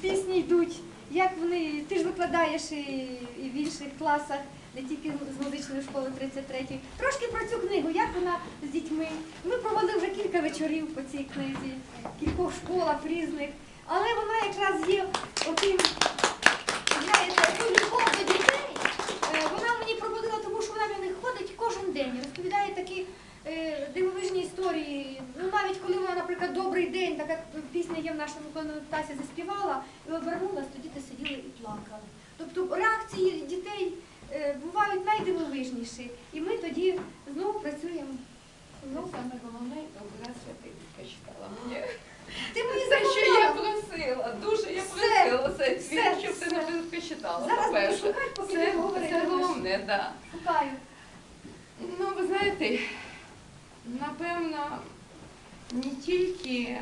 пісні йдуть, як вони, ти ж викладаєш і, і в інших класах, не тільки з музичної школи 33-ї. Трошки про цю книгу, як вона з дітьми. Ми провели вже кілька вечорів по цій книзі, кількох школах різних, але вона якраз є отим, знаєте, отим любов до дітей. Е, Вона мені пробудила, тому що вона до них ходить кожен день, і розповідає такі е, дивовижні. Ну навіть коли вона, наприклад, добрий день, така пісня є в нашому конотасі заспівала, і обернулась, то діти сиділи і плакали. Тобто реакції дітей е, бувають найдивовижніші, і ми тоді знову працюємо. Ну, саме головне, вона святинка читала мені. Ти мені Це, що я просила, дуже я Все, просила все, твір, щоб ти все. на читала. Зараз буду шукати, поки ти говориш. це головне, так. Шукаю. Ну, ви знаєте, напевно, не тільки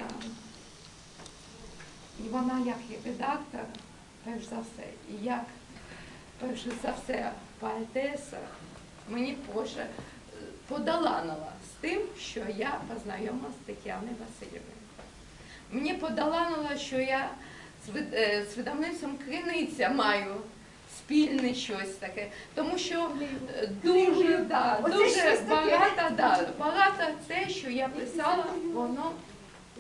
вона як редактор, перш за все, і як перш за все поетеса, мені Боже е, подоланила з тим, що я познайома з Тетяною Васильівною. Мені подоланило, що я е, з видавництвом Криниця маю спільне щось таке, тому що е, дуже, да, дуже багато, да, багато те, що я писала, воно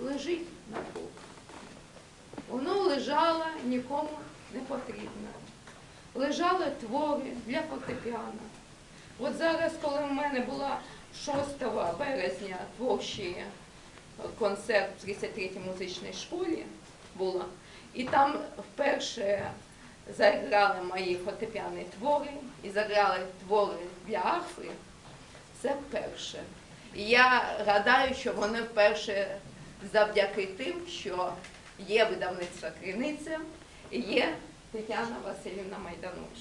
лежить на полку. Воно лежало нікому не потрібно. Лежали твори для фортепіано. От зараз, коли в мене була 6 березня творчий концерт в 33-й музичній школі було, і там вперше заграли мої фортепіані твори і заграли твори для арфи. Це перше. І я гадаю, що вони вперше завдяки тим, що є видавництво Криниця і є Тетяна Васильівна Майданович.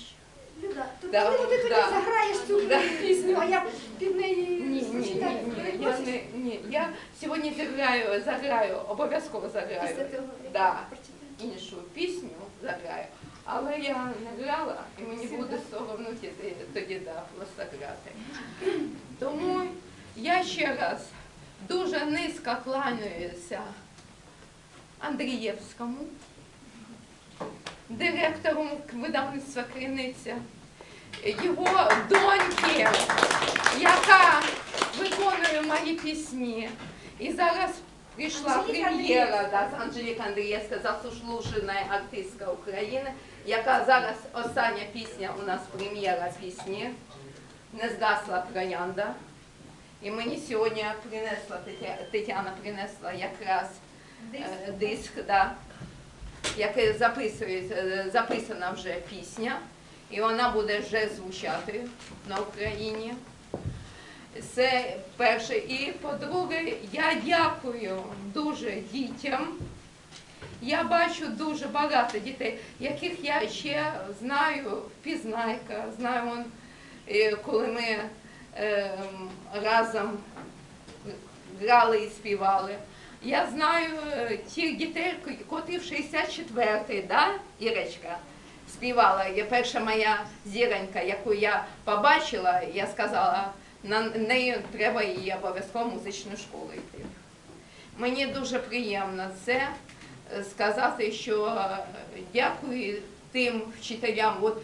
Люда, то Да, коли ти тоді да. заграєш цю Да. пісню, а я під неї Ні, ні, ні, ні, я не ні. Я сьогодні заграю, заграю, обов'язково Після заграю того, Да. іншу пісню заграю. Але я не грала, і мені буде соромно тоді, тоді да, просто грати. Тому я ще раз дуже низько кланяюся Андрієвському, директору видавництва Криниця, його доньки, яка виконує мої пісні. І зараз прийшла прем'єра да, з Анжеліка Андрієвська, заслужена артистка України, яка зараз остання пісня у нас прем'єра пісні Не згасла троянда. І мені сьогодні принесла Тетяна принесла якраз е, диск, да, який записує, е, записана вже пісня, і вона буде вже звучати на Україні. Це перше. І по-друге, я дякую дуже дітям. Я бачу дуже багато дітей, яких я ще знаю, впізнайка, знаю, е, коли ми е, разом грали і співали. Я знаю е, тих дітей, котрі в 64-й, да, Ірочка, співала. Є перша моя зіронька, яку я побачила, я сказала, на неї треба її обов'язково музичну школу йти. Мені дуже приємно це е, сказати, що е, дякую тим вчителям, от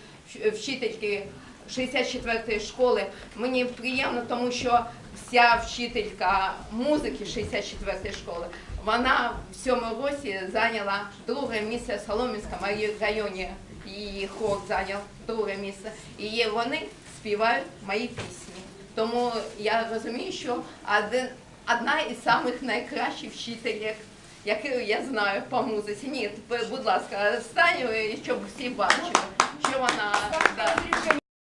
вчительки 64-ї школи. Мені приємно, тому що вся вчителька музики 64-ї школи, вона в цьому році зайняла друге місце в Солом'янському районі. Її хор зайняв друге місце. І вони співають мої пісні. Тому я розумію, що один, одна із самих найкращих вчителів, яких я знаю по музиці. Ні, будь ласка, стань, щоб всі бачили, що вона. да.